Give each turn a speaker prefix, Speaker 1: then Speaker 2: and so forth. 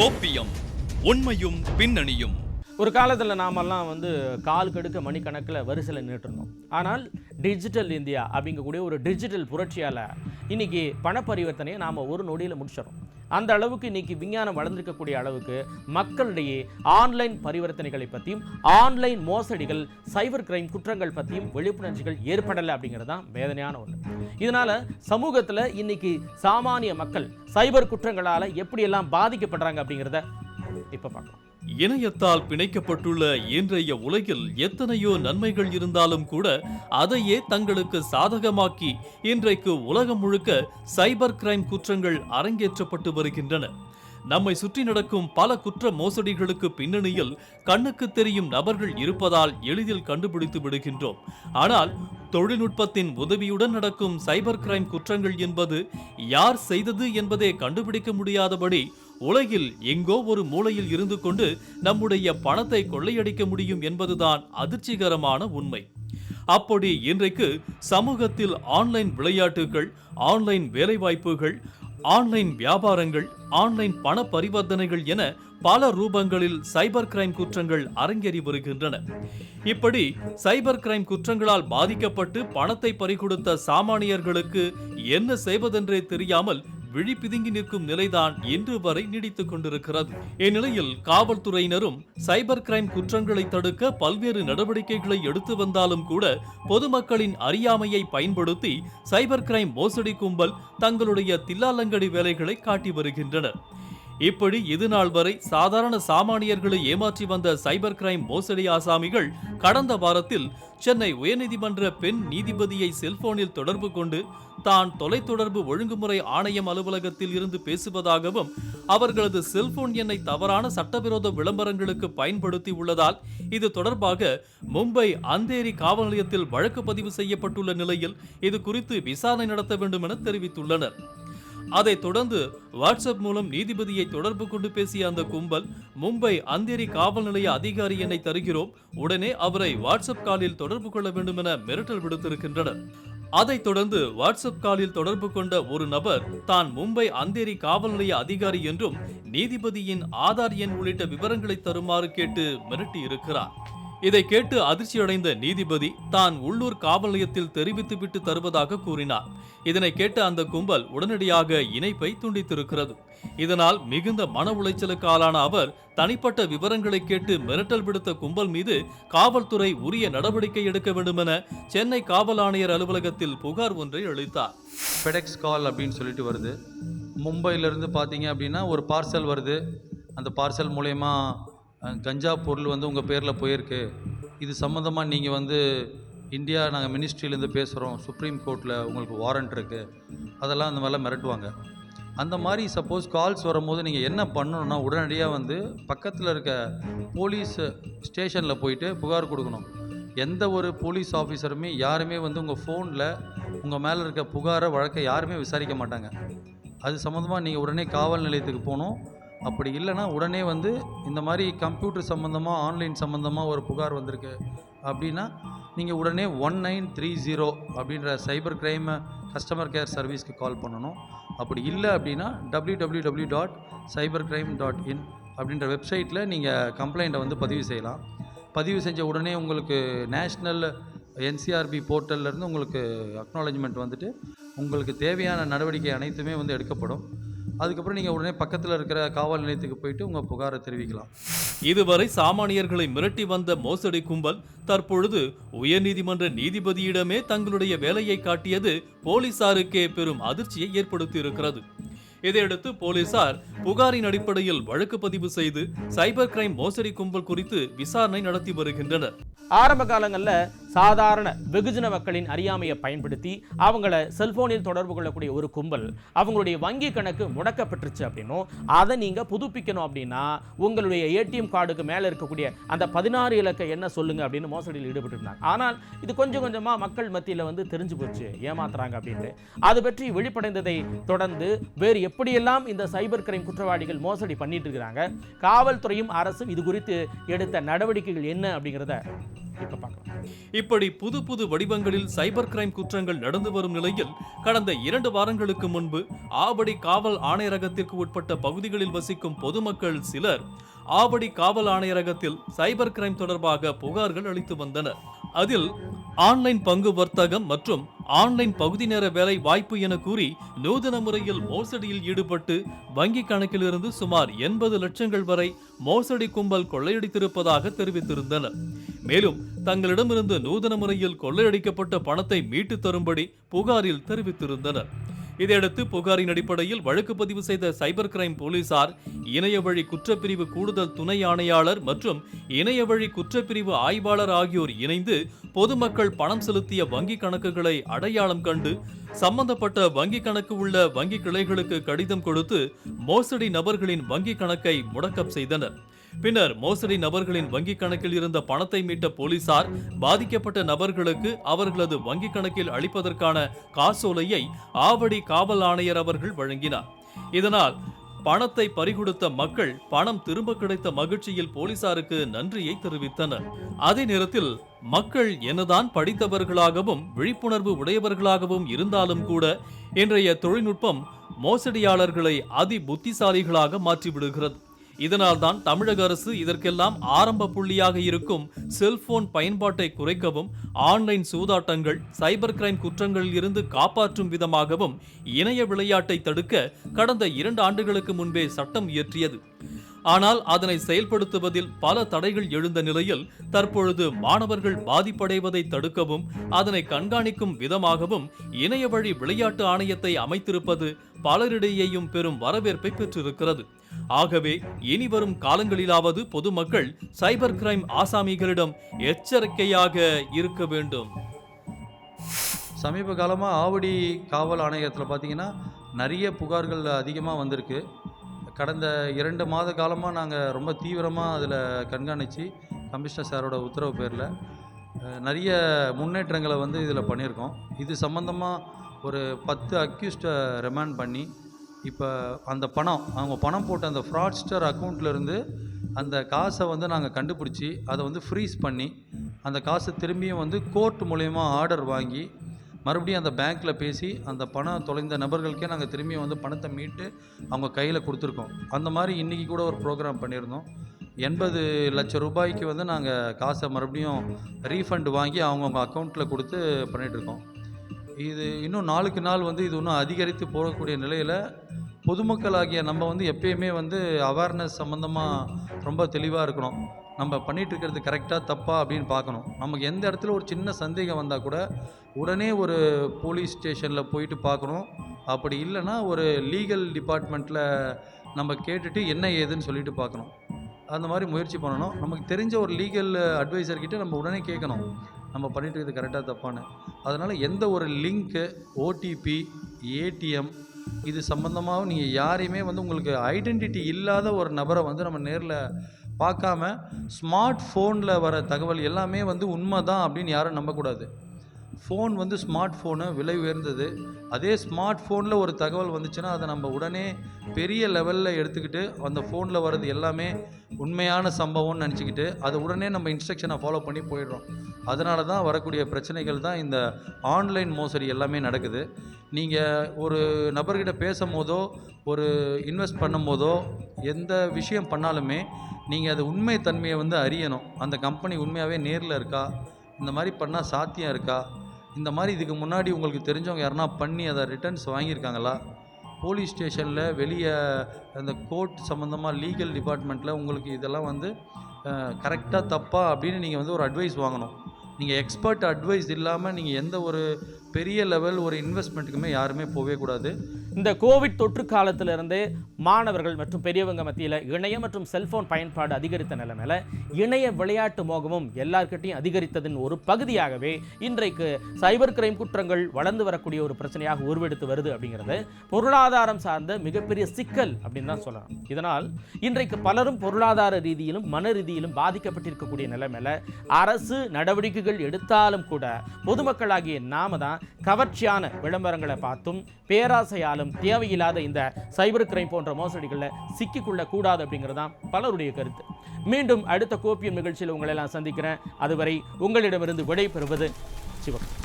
Speaker 1: கோப்பியம் உண்மையும் பின்னணியும்.
Speaker 2: ஒரு காலத்தில் நாமெல்லாம் வந்து கால் கெடுக்க மணிக்கணக்கில் வரிசையில் நின்றுட்டுருந்தோம் ஆனால் டிஜிட்டல் இந்தியா அப்படிங்கக்கூடிய ஒரு டிஜிட்டல் புரட்சியால் இன்னைக்கு பண பரிவர்த்தனையை நாம் ஒரு நொடியில் முடிச்சிடறோம். அந்த அளவுக்கு இன்னைக்கு விஞ்ஞானம் வளர்ந்திருக்கக்கூடிய அளவுக்கு மக்களிடையே ஆன்லைன் பரிவர்த்தனைகளை பற்றியும் ஆன்லைன் மோசடிகள் சைபர் கிரைம் குற்றங்கள் பற்றியும் விழிப்புணர்ச்சிகள் ஏற்படலை அப்படிங்கிறது தான் வேதனையான ஒன்று இதனால சமூகத்தில் இன்னைக்கு சாமானிய மக்கள் சைபர் குற்றங்களால் எப்படியெல்லாம் பாதிக்கப்படுறாங்க அப்படிங்கிறத இப்போ பார்க்கலாம்.
Speaker 1: இணையத்தால் பிணைக்கப்பட்டுள்ள இன்றைய உலகில் எத்தனையோ நன்மைகள் இருந்தாலும் கூட அதையே தங்களுக்கு சாதகமாக்கி இன்றைக்கு உலகம் முழுக்க சைபர் கிரைம் குற்றங்கள் அரங்கேற்றப்பட்டு வருகின்றன. நம்மை சுற்றி நடக்கும் பல குற்ற மோசடிகளுக்கு பின்னணியில் கண்ணுக்கு தெரியும் நபர்கள் இருப்பதால் எளிதில் கண்டுபிடித்து விடுகின்றோம். ஆனால் தொழில்நுட்பத்தின் உதவியுடன் நடக்கும் சைபர் கிரைம் குற்றங்கள் என்பது யார் செய்தது என்பதை கண்டுபிடிக்க முடியாதபடி உலகில் எங்கோ ஒரு மூலையில் இருந்து கொண்டு நம்முடைய பணத்தை கொள்ளையடிக்க முடியும் என்பதுதான் அதிர்ச்சிகரமான உண்மை. அப்படி இன்றைக்கு சமூகத்தில் ஆன்லைன் விளையாட்டுகள் ஆன்லைன் வேலைவாய்ப்புகள் ஆன்லைன் வியாபாரங்கள் ஆன்லைன் பண பரிவர்த்தனைகள் என பல ரூபங்களில் சைபர் கிரைம் குற்றங்கள் அரங்கேறி வருகின்றன. இப்படி சைபர் கிரைம் குற்றங்களால் பாதிக்கப்பட்டு பணத்தை பறிகொடுத்த சாமானியர்களுக்கு என்ன செய்வதென்றே தெரியாமல் விழி பிதுங்கி நிற்கும் நிலைதான் இன்று வரை நீடித்துக் கொண்டிருக்கிறது. இந்நிலையில் காவல்துறையினரும் சைபர் கிரைம் குற்றங்களை தடுக்க பல்வேறு நடவடிக்கைகளை எடுத்து வந்தாலும் கூட பொதுமக்களின் அறியாமையை பயன்படுத்தி சைபர் கிரைம் மோசடி கும்பல் தங்களுடைய தில்லாலங்கடி வேலைகளை காட்டி வருகின்றனர். இப்படி இது நாள் வரை சாதாரண சாமானியர்களை ஏமாற்றி வந்த சைபர் கிரைம் மோசடி ஆசாமிகள் கடந்த வாரத்தில் சென்னை உயர்நீதிமன்ற பெண் நீதிபதியை செல்போனில் தொடர்பு கொண்டு தான் தொலைத்தொடர்பு ஒழுங்குமுறை ஆணையம் அலுவலகத்தில் இருந்து பேசுவதாகவும் அவர்களது செல்போன் எண்ணை தவறான சட்டவிரோத விளம்பரங்களுக்கு பயன்படுத்தி உள்ளதால் இது தொடர்பாக மும்பை அந்தேரி காவல் நிலையத்தில் வழக்கு பதிவு செய்யப்பட்டுள்ள நிலையில் இது குறித்து விசாரணை நடத்த வேண்டும் என தெரிவித்துள்ளனர். அதைத் தொடர்ந்து வாட்ஸ்அப் மூலம் நீதிபதியை தொடர்பு கொண்டு பேசிய அந்த கும்பல் மும்பை அந்தேரி காவல் நிலைய அதிகாரி என்னை தருகிறோம். உடனே அவரை வாட்ஸ்அப் காலில் தொடர்பு கொள்ள வேண்டும் என மிரட்டல் விடுத்திருக்கின்றனர். அதைத் தொடர்ந்து வாட்ஸ்அப் காலில் தொடர்பு கொண்ட ஒரு நபர் தான் மும்பை அந்தேரி காவல் நிலைய அதிகாரி என்றும் நீதிபதியின் ஆதார் எண் உள்ளிட்ட விவரங்களை தருமாறு கேட்டு மிரட்டி இருக்கிறார் இதை கேட்டு அதிர்ச்சியடைந்த நீதிபதி தான் உள்ளூர் காவல் நிலையத்தில் தெரிவித்துவிட்டு தருவதாக கூறினார். இதனை கேட்ட அந்த கும்பல் உடனடியாக இணைப்பை துண்டித்திருக்கிறது. இதனால் மிகுந்த மன உளைச்சலுக்கு ஆளான அவர் தனிப்பட்ட விவரங்களை கேட்டு மிரட்டல் விடுத்த கும்பல் மீது காவல்துறை உரிய நடவடிக்கை எடுக்க வேண்டுமென சென்னை காவல் ஆணையர் அலுவலகத்தில் புகார் ஒன்றை அளித்தார்.
Speaker 3: ஃபெடெக்ஸ் கால் அப்படின்னு சொல்லிட்டு வருது. மும்பையிலேருந்து பார்த்தீங்க அப்படின்னா ஒரு பார்சல் வருது. அந்த பார்சல் மூலயமா கஞ்சா பொருள் வந்து உங்கள் பேரில் போயிருக்கு. இது சம்மந்தமாக நீங்கள் வந்து இந்தியா நாங்கள் மினிஸ்ட்ரியிலேருந்து பேசுகிறோம் சுப்ரீம் கோர்ட்டில் உங்களுக்கு வாரண்ட் இருக்குது அதெல்லாம் அந்த மாதிரிலாம் மிரட்டுவாங்க. அந்த மாதிரி சப்போஸ் கால்ஸ் வரும்போது நீங்கள் என்ன பண்ணணும்னா உடனடியாக வந்து பக்கத்தில் இருக்க போலீஸ் ஸ்டேஷனில் போயிட்டு புகார் கொடுக்கணும். எந்த ஒரு போலீஸ் ஆஃபீஸருமே யாருமே வந்து உங்கள் ஃபோனில் உங்கள் மேலே இருக்க புகாரை வழக்கை யாருமே விசாரிக்க மாட்டாங்க. அது சம்மந்தமாக நீங்கள் உடனே காவல் நிலையத்துக்கு போகணும். அப்படி இல்லைன்னா உடனே வந்து இந்த மாதிரி கம்ப்யூட்டர் சம்மந்தமாக ஆன்லைன் சம்மந்தமாக ஒரு புகார் வந்திருக்கு. அப்படின்னா நீங்கள் உடனே ஒன் நைன் த்ரீ ஜீரோ அப்படின்ற சைபர் கிரைம் கஸ்டமர் கேர் சர்வீஸ்க்கு கால் பண்ணணும். அப்படி இல்லை அப்படின்னா W W W dot cyber crime dot in அப்படின்ற வெப்சைட்டில் நீங்கள் கம்ப்ளைண்ட்டை வந்து பதிவு செய்யலாம். பதிவு செஞ்ச உடனே உங்களுக்கு நேஷ்னல் என்சிஆர்பி போர்ட்டல்லேருந்து உங்களுக்கு அக்னாலஜ்மெண்ட் வந்துட்டு உங்களுக்கு தேவையான நடவடிக்கை அனைத்துமே வந்து எடுக்கப்படும். அதுக்கப்புறம் நீங்கள் உடனே பக்கத்தில் இருக்கிற காவல் நிலையத்துக்கு போயிட்டு உங்கள் புகாரை தெரிவிக்கலாம்.
Speaker 1: இதுவரை சாமானியர்களை மிரட்டி வந்த மோசடி கும்பல் தற்பொழுது உயர்நீதிமன்ற நீதிபதியிடமே தங்களுடைய வேலையை காட்டியது போலீசாருக்கே பெரும் அதிர்ச்சியை ஏற்படுத்தியிருக்கிறது. இதையடுத்து போலீசார் புகாரின் அடிப்படையில் வழக்கு பதிவு செய்து சைபர் கிரைம் மோசடி கும்பல் குறித்து விசாரணை நடத்தி வருகின்றனர்.
Speaker 2: ஆரம்ப காலங்களில் சாதாரண வெகுஜன மக்களின் அறியாமையை பயன்படுத்தி அவங்கள செல்போனில் தொடர்பு கொள்ளக்கூடிய ஒரு கும்பல் அவங்களுடைய வங்கி கணக்கு முடக்கப்பட்டுருச்சு அப்படின்னும் அதை நீங்கள் புதுப்பிக்கணும் அப்படின்னா உங்களுடைய ஏடிஎம் கார்டுக்கு மேலே இருக்கக்கூடிய அந்த பதினாறு இலக்கை என்ன சொல்லுங்கள் அப்படின்னு மோசடியில் ஈடுபட்டிருந்தாங்க. ஆனால் இது கொஞ்சம் கொஞ்சமாக மக்கள் மத்தியில் வந்து தெரிஞ்சு போச்சு ஏமாத்துறாங்க அப்படின்ட்டு. அது பற்றி வெளிப்படைந்ததை தொடர்ந்து வேறு எப்படியெல்லாம் இந்த சைபர் கிரைம் குற்றவாளிகள் மோசடி பண்ணிட்டு இருக்கிறாங்க காவல்துறையும் அரசும் இது குறித்து எடுத்த நடவடிக்கைகள் என்ன அப்படிங்கிறத இப்போ பார்க்கலாம்.
Speaker 1: இப்படி புது புது வடிவங்களில் சைபர் கிரைம் குற்றங்கள் நடந்து வரும் நிலையில் கடந்த இரண்டு வாரங்களுக்கு முன்பு ஆவடி காவல் ஆணையரகத்திற்கு உட்பட்ட பகுதிகளில் வசிக்கும் பொதுமக்கள் சிலர் ஆவடி காவல் ஆணையரகத்தில் சைபர் கிரைம் தொடர்பாக புகார்கள் அளித்து வந்தனர். அதில் ஆன்லைன் பங்கு வர்த்தகம் மற்றும் ஆன்லைன் பகுதி நேர வேலை வாய்ப்பு என கூறி நூதன முறையில் மோசடியில் ஈடுபட்டு வங்கி கணக்கிலிருந்து சுமார் எண்பது லட்சங்கள் வரை மோசடி கும்பல் கொள்ளையடித்திருப்பதாக தெரிவித்திருந்தனர். மேலும் தங்களிடமிருந்து நூதன முறையில் கொள்ளையடிக்கப்பட்ட பணத்தை மீட்டு தரும்படி புகாரில் தெரிவித்திருந்தனர். இதையடுத்து புகாரின் அடிப்படையில் வழக்கு பதிவு செய்த சைபர் கிரைம் போலீசார் இணையவழி குற்றப்பிரிவு கூடுதல் துணை ஆணையாளர் மற்றும் இணையவழி குற்றப்பிரிவு ஆய்வாளர் ஆகியோர் இணைந்து பொதுமக்கள் பணம் செலுத்திய வங்கி கணக்குகளை அடையாளம் கண்டு சம்பந்தப்பட்ட வங்கி கணக்கு உள்ள வங்கி கிளைகளுக்கு கடிதம் கொடுத்து மோசடி நபர்களின் வங்கி கணக்கை முடக்கம் செய்தனர். பின்னர் மோசடி நபர்களின் வங்கிக் கணக்கில் இருந்த பணத்தை மீட்ட போலீசார் பாதிக்கப்பட்ட நபர்களுக்கு அவர்களது வங்கிக் கணக்கில் அளிப்பதற்கான காசோலையை ஆவடி காவல் ஆணையர் அவர்கள் வழங்கினார். இதனால் பணத்தை பறிகொடுத்த மக்கள் பணம் திரும்ப கிடைத்த மகிழ்ச்சியில் போலீசாருக்கு நன்றியை தெரிவித்தனர். அதே நேரத்தில் மக்கள் என்னதான் படித்தவர்களாகவும் விழிப்புணர்வு உடையவர்களாகவும் இருந்தாலும் கூட இன்றைய தொழில்நுட்பம் மோசடியாளர்களை அதி புத்திசாலிகளாக மாற்றிவிடுகிறது. இதனால்தான் தமிழக அரசு இதற்கெல்லாம் ஆரம்ப புள்ளியாக இருக்கும் செல்போன் பயன்பாட்டை குறைக்கவும் ஆன்லைன் சூதாட்டங்கள் சைபர் கிரைம் குற்றங்களில் இருந்து காப்பாற்றும் விதமாகவும் இணைய விளையாட்டை தடுக்க கடந்த இரண்டு ஆண்டுகளுக்கு முன்பே சட்டம் இயற்றியது. ஆனால் அதனை செயல்படுத்துவதில் பல தடைகள் எழுந்த நிலையில் தற்பொழுது மாணவர்கள் பாதிப்படைவதை தடுக்கவும் அதனை கண்காணிக்கும் விதமாகவும் இணைய வழி விளையாட்டு ஆணையத்தை அமைத்திருப்பது பலரிடையேயும் பெரும் வரவேற்பை பெற்றிருக்கிறது. ஆகவே இனி வரும் காலங்களிலாவது பொதுமக்கள் சைபர் கிரைம் ஆசாமிகளிடம் எச்சரிக்கையாக இருக்க வேண்டும்.
Speaker 3: சமீப காலமாக ஆவடி காவல் ஆணையத்தில் பார்த்தீங்கன்னா நிறைய புகார்கள் அதிகமாக வந்திருக்கு. கடந்த இரண்டு மாத காலமாக நாங்கள் ரொம்ப தீவிரமாக அதில் கண்காணித்து கமிஷனர் சாரோட உத்தரவு பேரில் நிறைய முன்னேற்றங்களை வந்து இதில் பண்ணியிருக்கோம். இது சம்மந்தமாக ஒரு பத்து அக்யூஸ்டை ரிமாண்ட் பண்ணி இப்போ அந்த பணம் அவங்க பணம் போட்ட அந்த ஃப்ராட்ஸ்டர் அக்கௌண்ட்லேருந்து அந்த காசை வந்து நாங்கள் கண்டுபிடிச்சி அதை வந்து ஃப்ரீஸ் பண்ணி அந்த காசை திரும்பியும் வந்து கோர்ட் மூலயமா ஆர்டர் வாங்கி மறுபடியும் அந்த பேங்க்கில் பேசி அந்த பணம் தொலைந்த நபர்களுக்கே நாங்கள் திரும்பியும் வந்து பணத்தை மீட்டு அவங்க கையில் கொடுத்துருக்கோம். அந்த மாதிரி இன்றைக்கி கூட ஒரு ப்ரோக்ராம் பண்ணியிருந்தோம். எண்பது லட்சம் ரூபாய்க்கு வந்து நாங்கள் காசை மறுபடியும் ரீஃபண்ட் வாங்கி அவங்கவுங்க அக்கௌண்ட்டில் கொடுத்து பண்ணிகிட்ருக்கோம் இது இன்னும் நாளுக்கு நாள் வந்து இது இன்னும் அதிகரித்து போகக்கூடிய நிலையில் பொதுமக்களாகிய நம்ம வந்து எப்பயுமே வந்து அவேர்னஸ் சம்மந்தமாக ரொம்ப தெளிவாக இருக்கணும். நம்ம பண்ணிகிட்டு இருக்கிறது கரெக்டாக தப்பா அப்படின்னு பார்க்கணும். நமக்கு எந்த இடத்துல ஒரு சின்ன சந்தேகம் வந்தால் கூட உடனே ஒரு போலீஸ் ஸ்டேஷனில் போயிட்டு பார்க்கணும். அப்படி இல்லைன்னா ஒரு லீகல் டிபார்ட்மெண்ட்டில் நம்ம கேட்டுட்டு என்ன ஏதுன்னு சொல்லிட்டு பார்க்கணும். அந்த மாதிரி முயற்சி பண்ணணும். நமக்கு தெரிஞ்ச ஒரு லீகல் அட்வைசர்கிட்ட நம்ம உடனே கேட்கணும். நம்ம பண்ணிட்டு இருக்கிறது கரெக்டாக தப்பானு அதனால் எந்த ஒரு லிங்க்கு ஓடிபி ஏடிஎம் இது சம்மந்தமாகவும் நீங்கள் யாரையுமே வந்து உங்களுக்கு ஐடென்டிட்டி இல்லாத ஒரு நபரை வந்து நம்ம நேரில் பார்க்காம ஸ்மார்ட் ஃபோனில் வர தகவல் எல்லாமே வந்து உண்மை தான் அப்படின்னு யாரும் நம்பக்கூடாது. ஃபோன் வந்து ஸ்மார்ட் ஃபோனு விலை உயர்ந்தது. அதே ஸ்மார்ட் ஃபோனில் ஒரு தகவல் வந்துச்சுன்னா அதை நம்ம உடனே பெரிய லெவலில் எடுத்துக்கிட்டு அந்த ஃபோனில் வர்றது எல்லாமே உண்மையான சம்பவம்னு நினச்சிக்கிட்டு அதை உடனே நம்ம இன்ஸ்ட்ரக்ஷனை ஃபாலோ பண்ணி போயிடுறோம். அதனால தான் வரக்கூடிய பிரச்சனைகள் தான் இந்த ஆன்லைன் மோசடி எல்லாமே நடக்குது. நீங்கள் ஒரு நபர்கிட்ட பேசும் போதோ ஒரு இன்வெஸ்ட் பண்ணும் போதோ எந்த விஷயம் பண்ணாலுமே நீங்கள் அது உண்மை தன்மையை வந்து அறியணும். அந்த கம்பெனி உண்மையாகவே நேரில் இருக்கா? இந்த மாதிரி பண்ணால் சாத்தியம் இருக்கா? இந்த மாதிரி இதுக்கு முன்னாடி உங்களுக்கு தெரிஞ்சவங்க யாருனா பண்ணி அதை ரிட்டர்ன்ஸ் வாங்கியிருக்காங்களா? போலீஸ் ஸ்டேஷனில் வெளியே அந்த கோர்ட் சம்மந்தமாக லீகல் டிபார்ட்மெண்ட்டில் உங்களுக்கு இதெல்லாம் வந்து கரெக்டாக தப்பா அப்படின்னு நீங்கள் வந்து ஒரு அட்வைஸ் வாங்கணும். நீங்கள் எக்ஸ்பர்ட் அட்வைஸ் இல்லாமல் நீங்கள் எந்த ஒரு பெரிய லெவல் ஒரு இன்வெஸ்ட்மெண்ட்டுக்குமே யாருமே போகவே கூடாது.
Speaker 2: இந்த கோவிட் தொற்று காலத்திலிருந்தே மாணவர்கள் மற்றும் பெரியவங்க மத்தியில் இணையம் மற்றும் செல்போன் பயன்பாடு அதிகரித்த நிலைமையில் இணைய விளையாட்டு மோகமும் எல்லார்கிட்டையும் அதிகரித்ததின் ஒரு பகுதியாகவே இன்றைக்கு சைபர் கிரைம் குற்றங்கள் வளர்ந்து வரக்கூடிய ஒரு பிரச்சனையாக உருவெடுத்து வருது அப்படிங்கிறது பொருளாதாரம் சார்ந்த மிகப்பெரிய சிக்கல் அப்படின்னு தான் சொல்லலாம். இதனால் இன்றைக்கு பலரும் பொருளாதார ரீதியிலும் மன ரீதியிலும் பாதிக்கப்பட்டிருக்கக்கூடிய நிலைமையில் அரசு நடவடிக்கைகள் எடுத்தாலும் கூட பொதுமக்களாகிய நாம தான் கவர்ச்சியான விளம்பரங்களை பார்த்தும் பேராசையாலும் தேவையில்லாத இந்த சைபர் கிரைம் போன்ற மோசடிகளில் சிக்கிக்கொள்ள கூடாது அப்படிங்கிறதான் பலருடைய கருத்து. மீண்டும் அடுத்த கோப்பியம் நிகழ்ச்சியில் உங்களை எல்லாம் சந்திக்கிறேன். அதுவரை உங்களிடமிருந்து விடை பெறுவது சிவம்